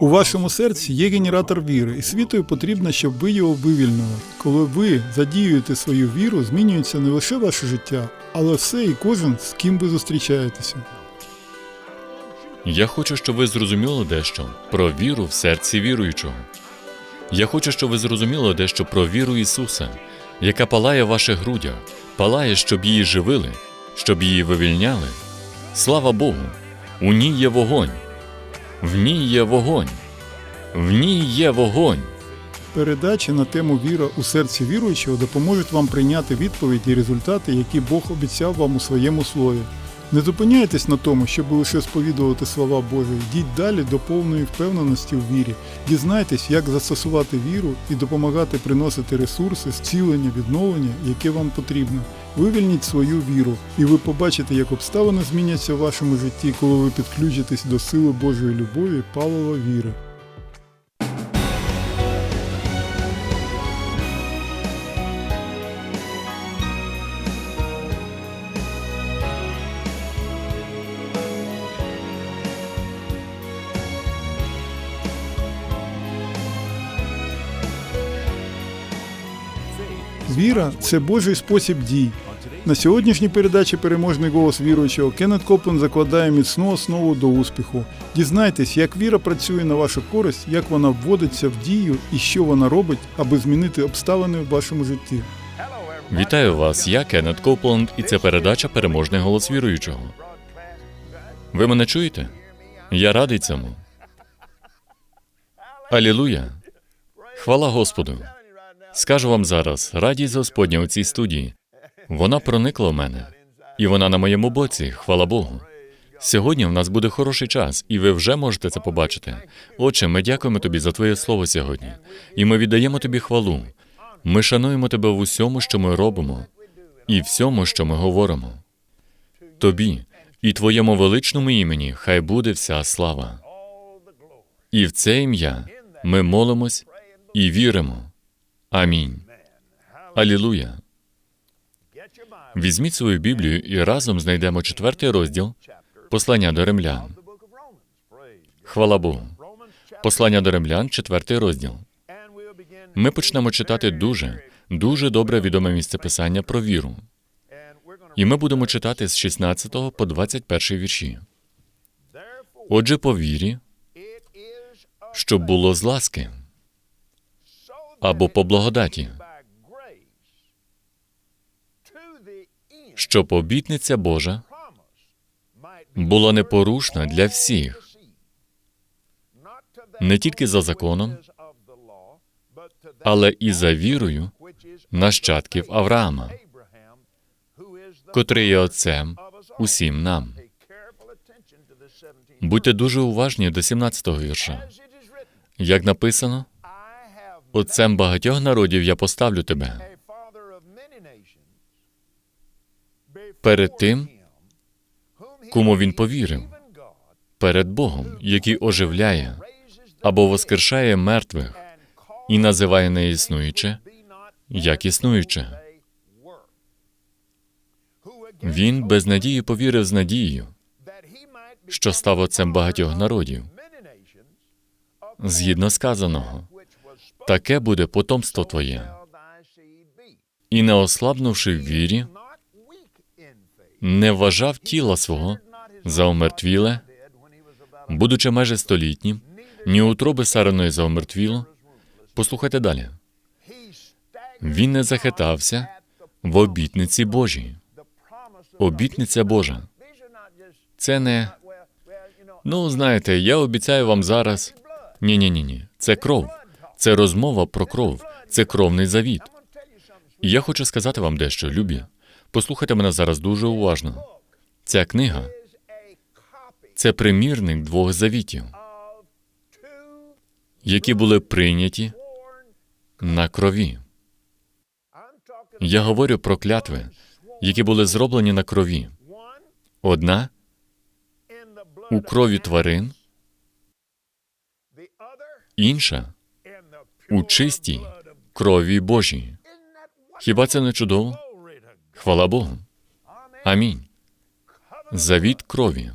У вашому серці є генератор віри, і світою потрібно, щоб ви його вивільнили. Коли ви задіюєте свою віру, змінюється не лише ваше життя, але все і кожен, з ким ви зустрічаєтеся. Я хочу, щоб ви зрозуміли дещо про віру в серці віруючого. Я хочу, щоб ви зрозуміли дещо про віру Ісуса, яка палає в ваших грудях, палає, щоб її живили, щоб її вивільняли. Слава Богу! У ній є вогонь. В ній є вогонь. В ній є вогонь. Передачі на тему віра у серці віруючого допоможуть вам прийняти відповіді і результати, які Бог обіцяв вам у своєму слові. Не зупиняйтесь на тому, щоб лише сповідувати слова Божі. Йдіть далі до повної впевненості в вірі. Дізнайтесь, як застосувати віру і допомагати приносити ресурси, зцілення, відновлення, яке вам потрібно. Вивільніть свою віру, і ви побачите, як обставини зміняться в вашому житті, коли ви підключитесь до сили Божої любові, палива віри. Віра це Божий спосіб дій. На сьогоднішній передачі переможний голос віруючого Кеннет Коплен закладає міцну основу до успіху. Дізнайтесь, як віра працює на вашу користь, як вона вводиться в дію і що вона робить, аби змінити обставини в вашому житті. Вітаю вас, я Кеннет Копланд, і це передача Переможний голос віруючого. Ви мене чуєте? Я радий цьому. Алілуя! Хвала Господу! Скажу вам зараз, радість Господня у цій студії. Вона проникла в мене, і вона на моєму боці, хвала Богу. Сьогодні в нас буде хороший час, і ви вже можете це побачити. Отче, ми дякуємо тобі за твоє слово сьогодні, і ми віддаємо тобі хвалу. Ми шануємо тебе в усьому, що ми робимо, і всьому, що ми говоримо. Тобі і твоєму величному імені хай буде вся слава. І в це ім'я ми молимось і віримо. Амінь. Алілуя. Візьміть свою Біблію і разом знайдемо четвертий розділ послання до римлян. Хвала Богу. Послання до римлян, четвертий розділ. Ми почнемо читати дуже, дуже добре відоме місце писання про віру. І ми будемо читати з 16 по 21 вірші. Отже, по вірі, щоб було з ласки або по благодаті, щоб обітниця Божа була непорушна для всіх, не тільки за законом, але і за вірою нащадків Авраама, котрий є отцем усім нам. Будьте дуже уважні до 17-го вірша. Як написано, отцем багатьох народів я поставлю тебе перед тим, кому він повірив, перед Богом, який оживляє або воскрешає мертвих і називає неіснуюче як існуюче. Він без надії повірив з надією, що став отцем багатьох народів. Згідно сказаного, таке буде потомство твоє. І не ослабнувши в вірі, не вважав тіла свого за омертвіле, будучи майже столітнім, ні утроби сараної за омертвіло. Послухайте далі. Він не захитався в обітниці Божій. Обітниця Божа. Це не ну, знаєте, я обіцяю вам зараз. Ні, ні, ні. Це кров. Це розмова про кров. Це кровний завіт. І я хочу сказати вам дещо, любі. Послухайте мене зараз дуже уважно. Ця книга це примірник двох завітів, які були прийняті на крові. Я говорю про клятви, які були зроблені на крові. Одна у крові тварин, інша у чистій крові Божій. Хіба це не чудово? Хвала Богу. Амінь. Завіт крові.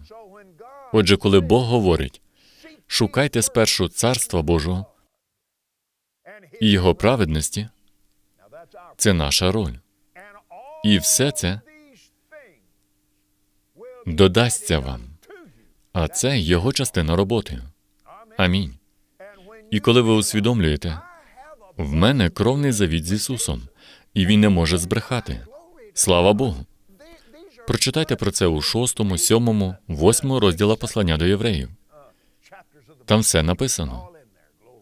Отже, коли Бог говорить, Шукайте спершу царства Божого і Його праведності. Це наша роль. І все це додасться вам. А це його частина роботи. Амінь. І коли ви усвідомлюєте, в мене кровний завіт з Ісусом, і Він не може збрехати. Слава Богу. Прочитайте про це у шостому, сьомому, восьмому розділах послання до євреїв. Там все написано.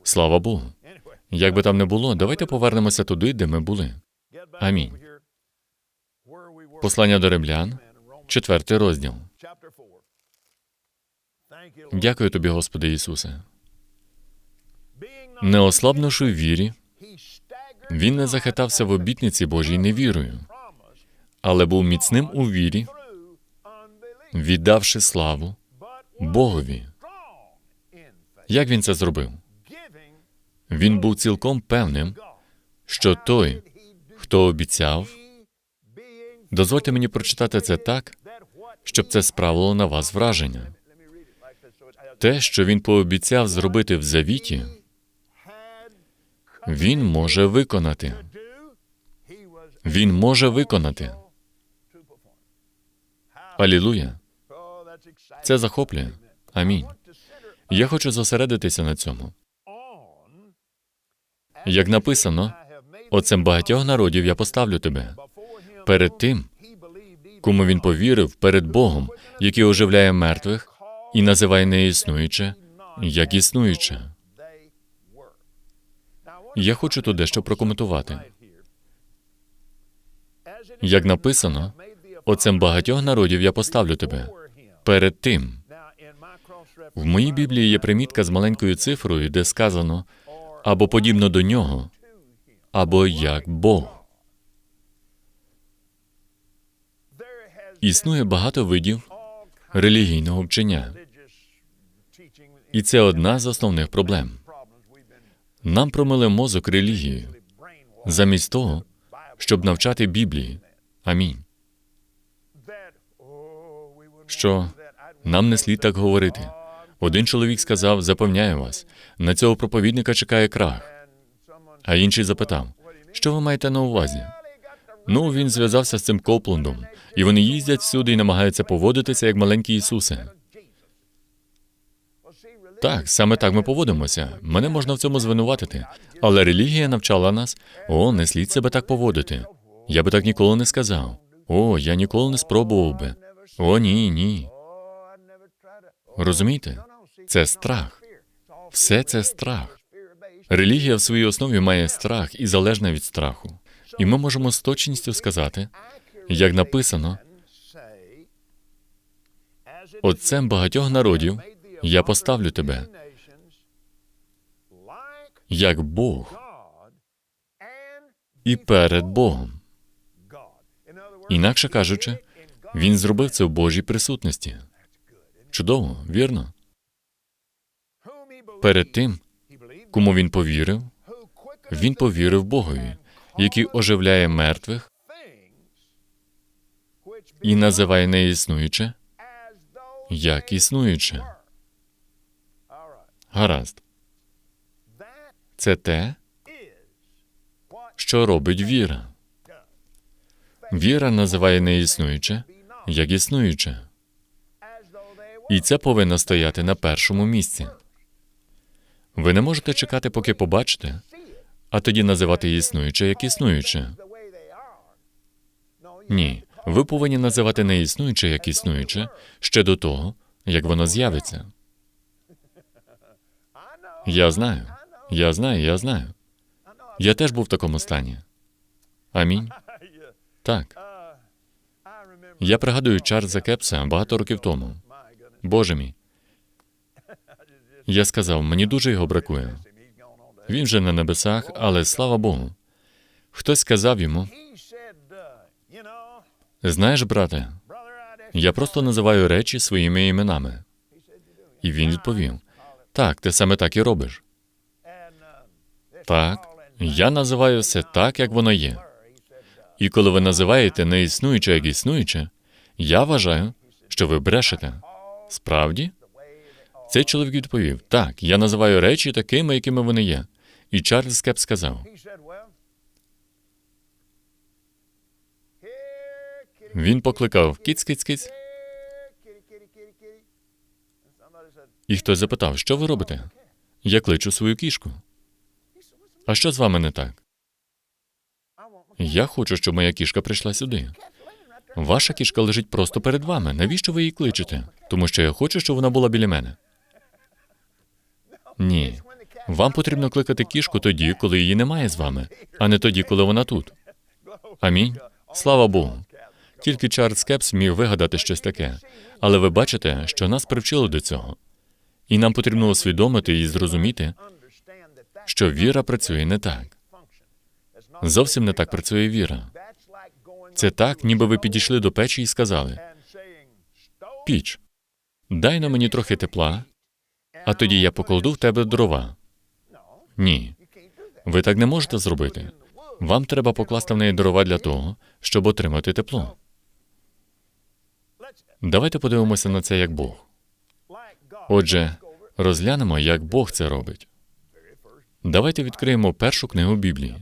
Слава Богу. Як би там не було, давайте повернемося туди, де ми були. Амінь. Послання до римлян, четвертий розділ. Дякую тобі, Господи Ісусе. Не ослабнувши в вірі, він не захитався в обітниці Божій невірою, але був міцним у вірі, віддавши славу Богові. Як він це зробив? Він був цілком певним, що той, хто обіцяв, дозвольте мені прочитати це так, щоб це справило на вас враження. Те, що він пообіцяв зробити в завіті, він може виконати. Він може виконати. Алілуя. Це захоплює. Амінь. Я хочу зосередитися на цьому. Як написано, оцем багатьох народів я поставлю тебе перед тим, кому він повірив перед Богом, який оживляє мертвих і називає неіснуюче, як існуюче. Я хочу тут дещо прокоментувати. Як написано, оцем багатьох народів я поставлю тебе перед тим. В моїй Біблії є примітка з маленькою цифрою, де сказано або подібно до нього, або як Бог. Існує багато видів релігійного вчення, і це одна з основних проблем. Нам промили мозок релігією, замість того, щоб навчати Біблії. Амінь. Що нам не слід так говорити. Один чоловік сказав: запевняю вас, на цього проповідника чекає крах. А інший запитав: що ви маєте на увазі? Ну, він зв'язався з цим Копландом, і вони їздять всюди і намагаються поводитися як маленькі Ісуси. Так, саме так ми поводимося. Мене можна в цьому звинуватити. Але релігія навчала нас: о, не слід себе так поводити. Я би так ніколи не сказав. О, я ніколи не спробував би. О, ні, ні. Розумієте? Це страх. Все це страх. Релігія в своїй основі має страх і залежна від страху. І ми можемо з точністю сказати, як написано, отцем багатьох народів я поставлю тебе, як Бог і перед Богом. Інакше кажучи, він зробив це в Божій присутності. Чудово, вірно? Перед тим, кому він повірив, він повірив Богові, який оживляє мертвих і називає неіснуюче як існуюче. Гаразд. Це те, що робить віра. Віра називає неіснуюче як існуюче. І це повинно стояти на першому місці. Ви не можете чекати, поки побачите, а тоді називати існуюче як існуюче. Ні, ви повинні називати неіснуюче як існуюче ще до того, як воно з'явиться. Я знаю, я знаю, я знаю. Я теж був в такому стані. Амінь. Так. Я пригадую Чарльза Кепса багато років тому. Боже мій. Я сказав, мені дуже його бракує. Він вже на небесах, але слава Богу. Хтось сказав йому: знаєш, брате, я просто називаю речі своїми іменами. І він відповів: так, ти саме так і робиш. Так, я називаю все так, як воно є. І коли ви називаєте неіснуюче як існуюче, я вважаю, що ви брешете. Справді? Цей чоловік відповів: Так, я називаю речі такими, якими вони є. І Чарльз Кеп сказав: Він покликав кіць, І хтось запитав, що ви робите? Я кличу свою кішку. А що з вами не так? Я хочу, щоб моя кішка прийшла сюди. Ваша кішка лежить просто перед вами. Навіщо ви її кличете? Тому що я хочу, щоб вона була біля мене. Ні. Вам потрібно кликати кішку тоді, коли її немає з вами, а не тоді, коли вона тут. Амінь. Слава Богу. Тільки Чарльз Кепс міг вигадати щось таке. Але ви бачите, що нас привчили до цього. І нам потрібно усвідомити і зрозуміти, що віра працює не так. Зовсім не так працює віра. Це так, ніби ви підійшли до печі і сказали: and saying, "Stove, Піч, дай на мені трохи тепла, а тоді я покладу в тебе дрова. Ні, ви так не можете зробити. Вам треба покласти в неї дрова для того, щоб отримати тепло. Давайте подивимося на це як Бог. Отже, розглянемо, як Бог це робить. Давайте відкриємо першу книгу Біблії.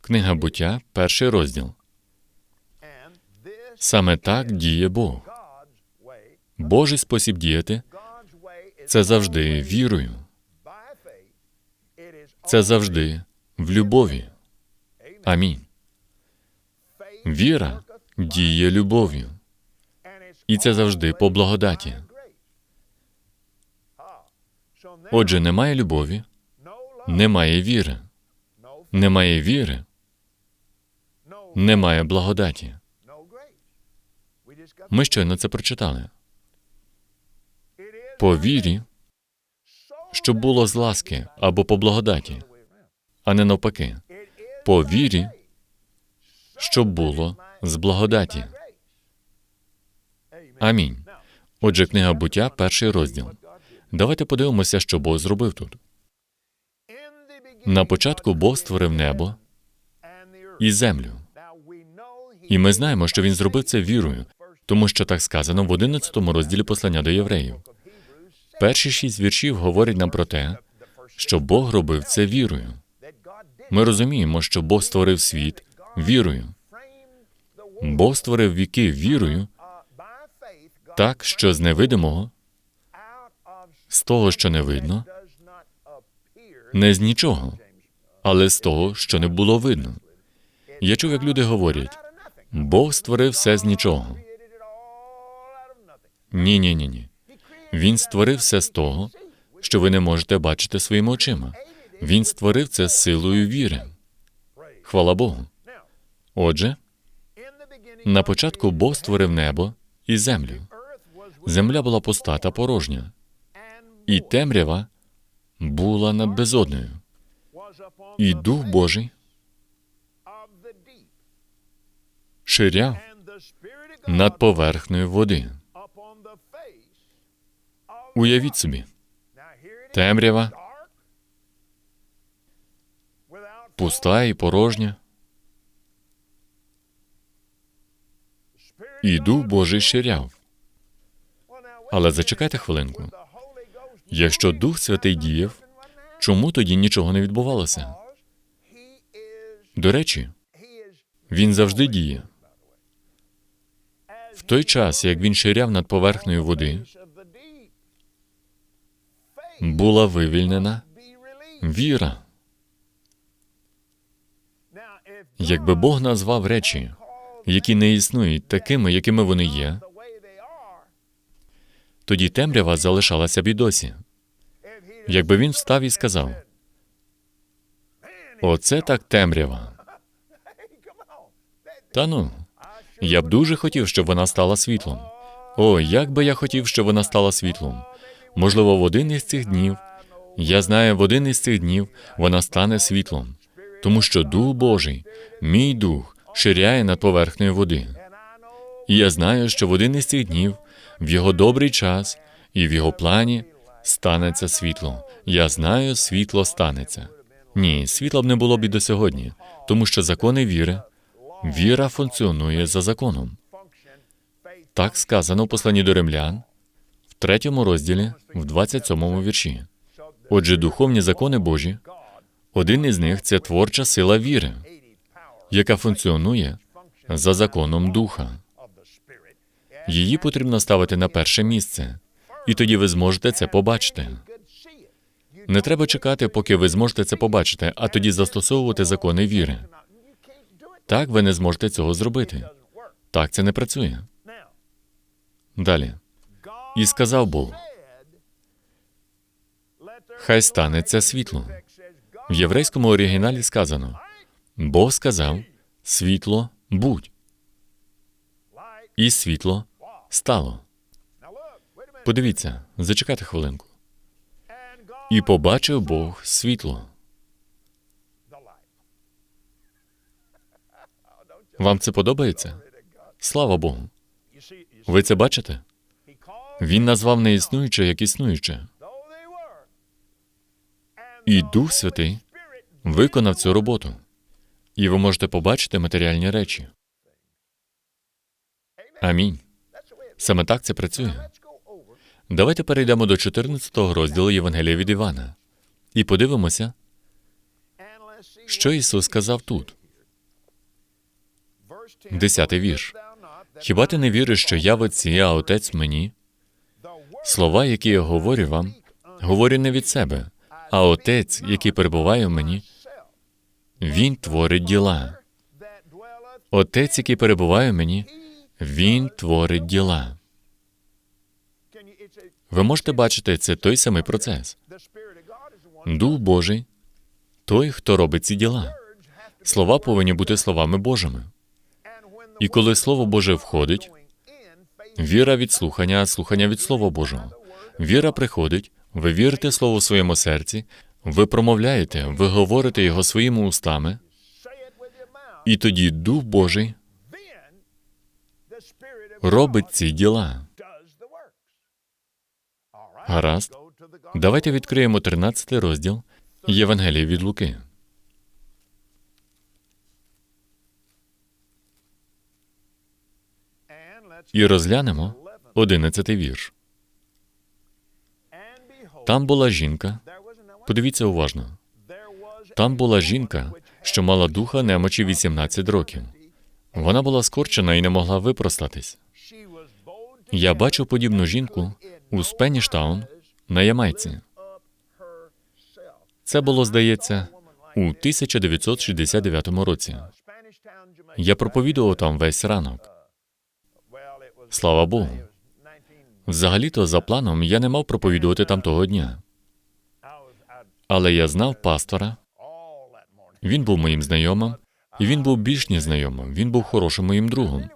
Книга буття, перший розділ. Саме так діє Бог. Божий спосіб діяти це завжди вірою. Це завжди в любові. Амінь. Віра діє любов'ю. І це завжди по благодаті. Отже, немає любові, немає віри. Немає віри, немає благодаті. Ми щойно це прочитали. По вірі, щоб було з ласки або по благодаті, а не навпаки. По вірі, щоб було з благодаті. Амінь. Отже, книга буття, перший розділ. Давайте подивимося, що Бог зробив тут. На початку Бог створив небо і землю. І ми знаємо, що він зробив це вірою, тому що так сказано в 11 розділі послання до євреїв. Перші шість віршів говорять нам про те, що Бог робив це вірою. Ми розуміємо, що Бог створив світ вірою. Бог створив віки вірою, так що з невидимого, з того, що не видно, не з нічого, але з того, що не було видно. Я чув, як люди говорять. Бог створив все з нічого. Ні, ні, ні, ні. Він створив все з того, що ви не можете бачити своїми очима. Він створив це з силою віри. Хвала Богу. Отже, на початку Бог створив небо і землю. Земля була пуста та порожня, і темрява була над upon І Дух Божий ширяв над поверхнею води. Уявіть собі, темрява, пуста і порожня, і Дух Божий ширяв. Але зачекайте хвилинку. Якщо Дух Святий діяв, чому тоді нічого не відбувалося? До речі, він завжди діє. В той час, як він ширяв над поверхнею води, була вивільнена віра. Якби Бог назвав речі, які не існують такими, якими вони є, тоді темрява залишалася б і досі. Якби він встав і сказав: Оце так темрява. Та ну, я б дуже хотів, щоб вона стала світлом. О, як би я хотів, щоб вона стала світлом. Можливо, в один із цих днів, я знаю, в один із цих днів вона стане світлом, тому що Дух Божий, мій дух, ширяє над поверхнею води. І я знаю, що в один із цих днів, в його добрий час і в його плані станеться світло. Я знаю, світло станеться. Ні, світла б не було б і до сьогодні, тому що закони віри, віра функціонує за законом. Так сказано в посланні до римлян, в третьому розділі, в 27 вірші. Отже, духовні закони Божі, один із них це творча сила віри, яка функціонує за законом духа. Її потрібно ставити на перше місце, і тоді ви зможете це побачити. Не треба чекати, поки ви зможете це побачити, а тоді застосовувати закони віри. Так ви не зможете цього зробити. Так це не працює. Далі. І сказав Бог, хай станеться світло. В єврейському оригіналі сказано: Бог сказав: світло будь, і світло стало. Подивіться, зачекайте хвилинку. І побачив Бог світло. Вам це подобається? Слава Богу. Ви це бачите? Він назвав неіснуюче як існуюче. І Дух Святий виконав цю роботу. І ви можете побачити матеріальні речі. Амінь. Саме так це працює. Давайте перейдемо до 14 розділу Євангелія від Івана і подивимося, що Ісус сказав тут. Десятий вірш. Хіба ти не віриш, що я в Отці, а Отець мені? Слова, які я говорю вам, говорю не від себе, а Отець, який перебуває в мені, Він творить діла. Отець, який перебуває в мені, Він творить діла. Ви можете бачити, це той самий процес. Дух Божий той, хто робить ці діла. Слова повинні бути словами Божими. І коли Слово Боже входить, віра від слухання, слухання від Слова Божого. Віра приходить, ви вірите Слову в своєму серці, ви промовляєте, ви говорите його своїми устами, і тоді Дух Божий робить ці діла. Гаразд. Давайте відкриємо 13 розділ Євангелія від Луки. І розглянемо 11 вірш. Там була жінка. Подивіться уважно. Там була жінка, що мала духа немочі 18 років. Вона була скорчена і не могла випростатись. Я бачив подібну жінку у Спеніштаун на Ямайці. Це було, здається, у 1969 році. Я проповідував там весь ранок. Слава Богу. Взагалі-то за планом я не мав проповідувати там того дня. Але я знав пастора, він був моїм знайомим, і він був більш ніж знайомим. Він був хорошим моїм другом.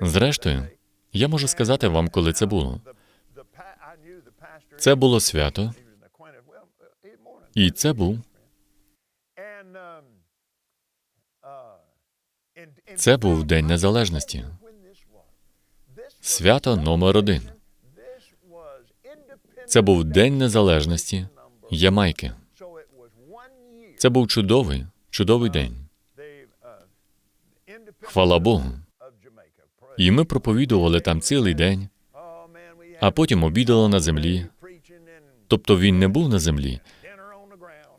Зрештою, я можу сказати вам, коли це було. Це було свято, і це був це був День Незалежності. Свято номер один. Це був День Незалежності Ямайки. Це був чудовий, чудовий день. Хвала Богу. І ми проповідували там цілий день, а потім обідали на землі. Тобто він не був на землі.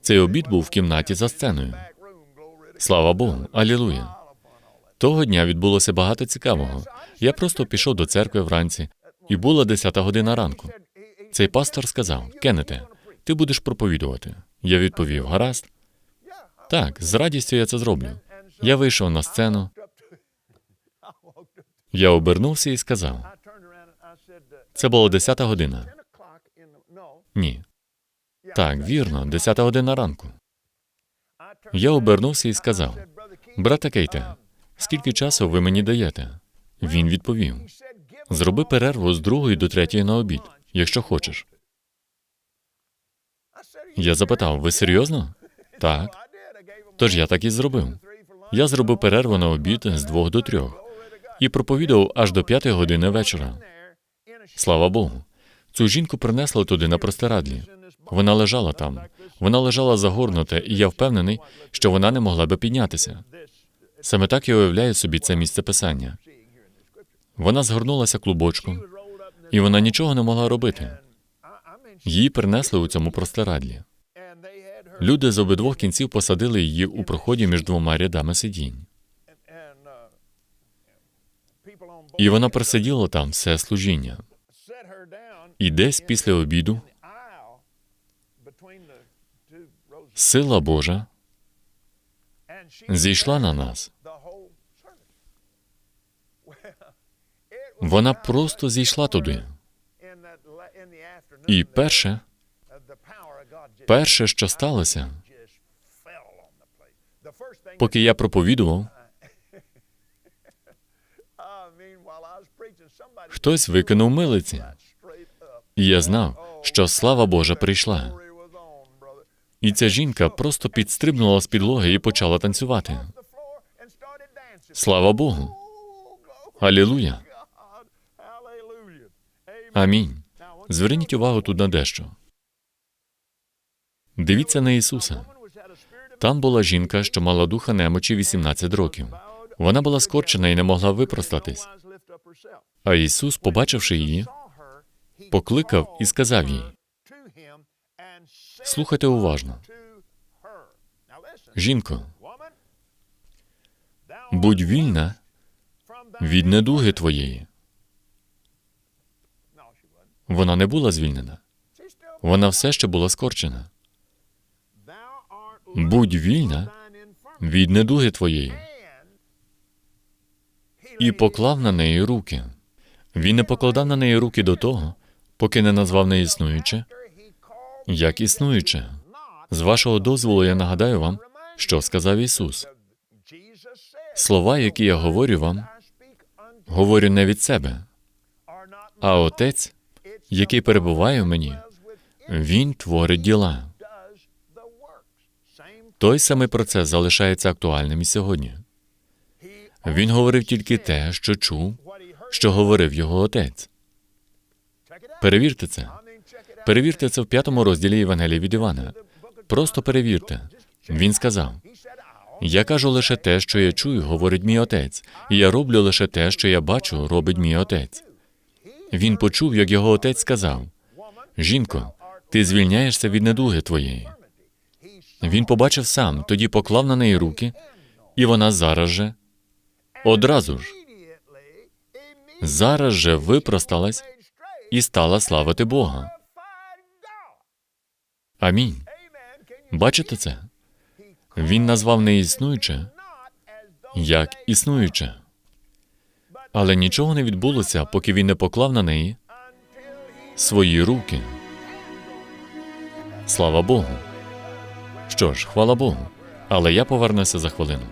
Цей обід був в кімнаті за сценою. Слава Богу, алілуя. Того дня відбулося багато цікавого. Я просто пішов до церкви вранці, і була десята година ранку. Цей пастор сказав: Кеннете, ти будеш проповідувати. Я відповів: гаразд. Так, з радістю я це зроблю. Я вийшов на сцену. Я обернувся і сказав: це була десята година. Ні. Так, вірно, десята година ранку. Я обернувся і сказав: Брате Кейте, скільки часу ви мені даєте? Він відповів: Зроби перерву з другої до третьої на обід, якщо хочеш. Я запитав: ви серйозно? Так. Тож я так і зробив. Я зробив перерву на обід з двох до трьох і проповідав аж до п'ятої години вечора. Слава Богу. Цю жінку принесли туди на простирадлі. Вона лежала там. Вона лежала загорнута, і я впевнений, що вона не могла би піднятися. Саме так я уявляю собі це місце писання. Вона згорнулася клубочком, і вона нічого не могла робити. Її принесли у цьому простирадлі. Люди з обидвох кінців посадили її у проході між двома рядами сидінь. І вона просиділа там все служіння. І десь після обіду сила Божа зійшла на нас. Вона просто зійшла туди. І перше, перше, що сталося, поки я проповідував, хтось викинув милиці. І я знав, що слава Божа прийшла. І ця жінка просто підстрибнула з підлоги і почала танцювати. Слава Богу! Алілуя! Амінь. Зверніть увагу тут на дещо. Дивіться на Ісуса. Там була жінка, що мала духа немочі 18 років. Вона була скорчена і не могла випростатись. А Ісус, побачивши її, покликав і сказав їй: Слухайте уважно. Жінко, будь вільна від недуги твоєї. Вона не була звільнена. Вона все ще була скорчена. Будь вільна від недуги твоєї. І поклав на неї руки. Він не покладав на неї руки до того, поки не назвав неіснуюче, як існуюче. З вашого дозволу я нагадаю вам, що сказав Ісус. Слова, які я говорю вам, говорю не від себе, а Отець, який перебуває в мені, Він творить діла. Той самий процес залишається актуальним і сьогодні. Він говорив тільки те, що чув, що говорив його отець. Перевірте це. Перевірте це в п'ятому розділі Євангелії від Івана. Просто перевірте. Він сказав: Я кажу лише те, що я чую, говорить мій отець, і я роблю лише те, що я бачу, робить мій отець. Він почув, як його отець сказав: Жінко, ти звільняєшся від недуги твоєї. Він побачив сам, тоді поклав на неї руки, і вона зараз же, одразу ж, зараз же випросталась і стала славити Бога. Амінь. Бачите це? Він назвав неіснуюче як існуюче. Але нічого не відбулося, поки він не поклав на неї свої руки. Слава Богу. Що ж, хвала Богу. Але я повернуся за хвилину.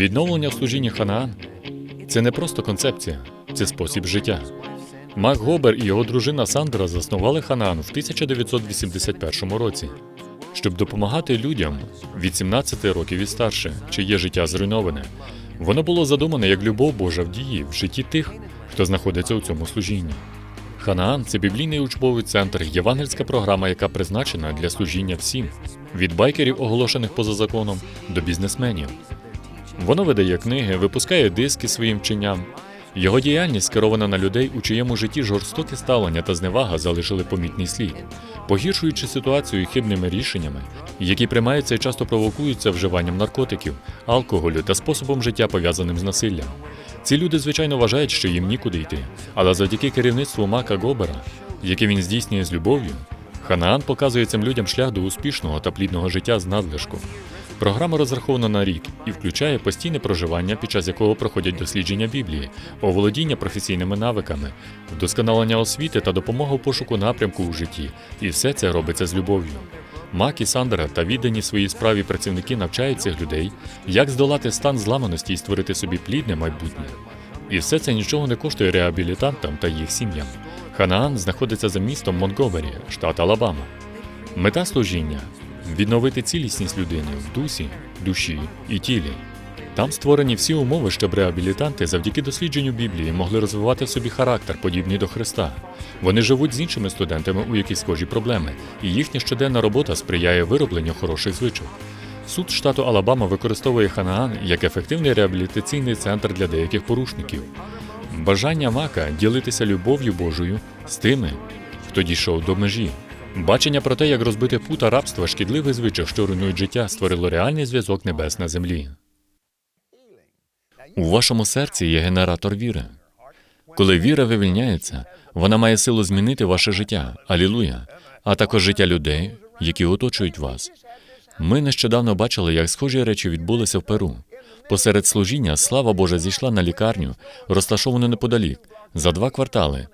Відновлення в служінні Ханаан це не просто концепція, це спосіб життя. Мак Гобер і його дружина Сандра заснували Ханаан в 1981 році, щоб допомагати людям від 17 років і старше, чиє життя зруйноване. Воно було задумане як любов Божа в дії в житті тих, хто знаходиться у цьому служінні. Ханаан це біблійний учбовий центр, євангельська програма, яка призначена для служіння всім, від байкерів, оголошених поза законом, до бізнесменів. Воно видає книги, випускає диски своїм вченням. Його діяльність скерована на людей, у чиєму житті жорстоке ставлення та зневага залишили помітний слід, погіршуючи ситуацію хибними рішеннями, які приймаються і часто провокуються вживанням наркотиків, алкоголю та способом життя пов'язаним з насиллям. Ці люди, звичайно, вважають, що їм нікуди йти, але завдяки керівництву Мака Гобера, яке він здійснює з любов'ю, Ханаан показує цим людям шлях до успішного та плідного життя з надлишку. Програма розрахована на рік і включає постійне проживання, під час якого проходять дослідження Біблії, оволодіння професійними навиками, вдосконалення освіти та допомога в пошуку напрямку у житті. І все це робиться з любов'ю. Мак і Сандра та віддані своїй справі працівники навчають цих людей, як здолати стан зламаності і створити собі плідне майбутнє. І все це нічого не коштує реабілітантам та їх сім'ям. Ханаан знаходиться за містом Монтгомері, штат Алабама. Мета служіння відновити цілісність людини в дусі, душі і тілі. Там створені всі умови, щоб реабілітанти завдяки дослідженню Біблії могли розвивати в собі характер, подібний до Христа. Вони живуть з іншими студентами, у яких схожі проблеми, і їхня щоденна робота сприяє виробленню хороших звичок. Суд штату Алабама використовує Ханаан як ефективний реабілітаційний центр для деяких порушників. Бажання Мака ділитися любов'ю Божою з тими, хто дійшов до межі. Бачення про те, як розбити пута рабства шкідливих звичок, що руйнують життя, створило реальний зв'язок небес на землі. У вашому серці є генератор віри. Коли віра вивільняється, вона має силу змінити ваше життя, алілуя, а також життя людей, які оточують вас. Ми нещодавно бачили, як схожі речі відбулися в Перу. Посеред служіння слава Божа зійшла на лікарню, розташовану неподалік, за два квартали,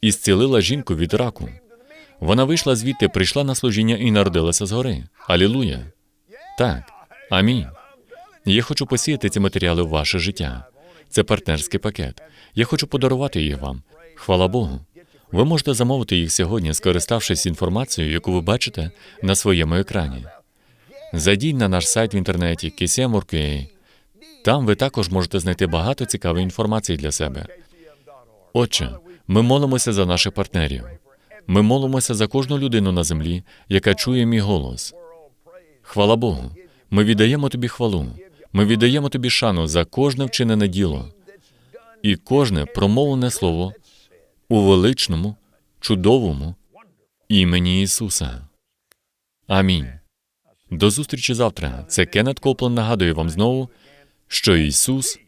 і зцілила жінку від раку. Вона вийшла звідти, прийшла на служіння і народилася згори. Алілуя. Так, амінь. Я хочу посіяти ці матеріали в ваше життя. Це партнерський пакет. Я хочу подарувати їх вам. Хвала Богу. Ви можете замовити їх сьогодні, скориставшись інформацією, яку ви бачите на своєму екрані. Зайдіть на наш сайт в інтернеті KCM.org.ua. Там ви також можете знайти багато цікавої інформації для себе. Отже, ми молимося за наших партнерів. Ми молимося за кожну людину на землі, яка чує мій голос. Хвала Богу. Ми віддаємо тобі хвалу. Ми віддаємо тобі шану за кожне вчинене діло і кожне промовлене слово у величному, чудовому імені Ісуса. Амінь. До зустрічі завтра. Це Кеннет Коплен нагадує вам знову, що Ісус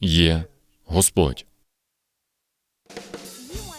є Господь.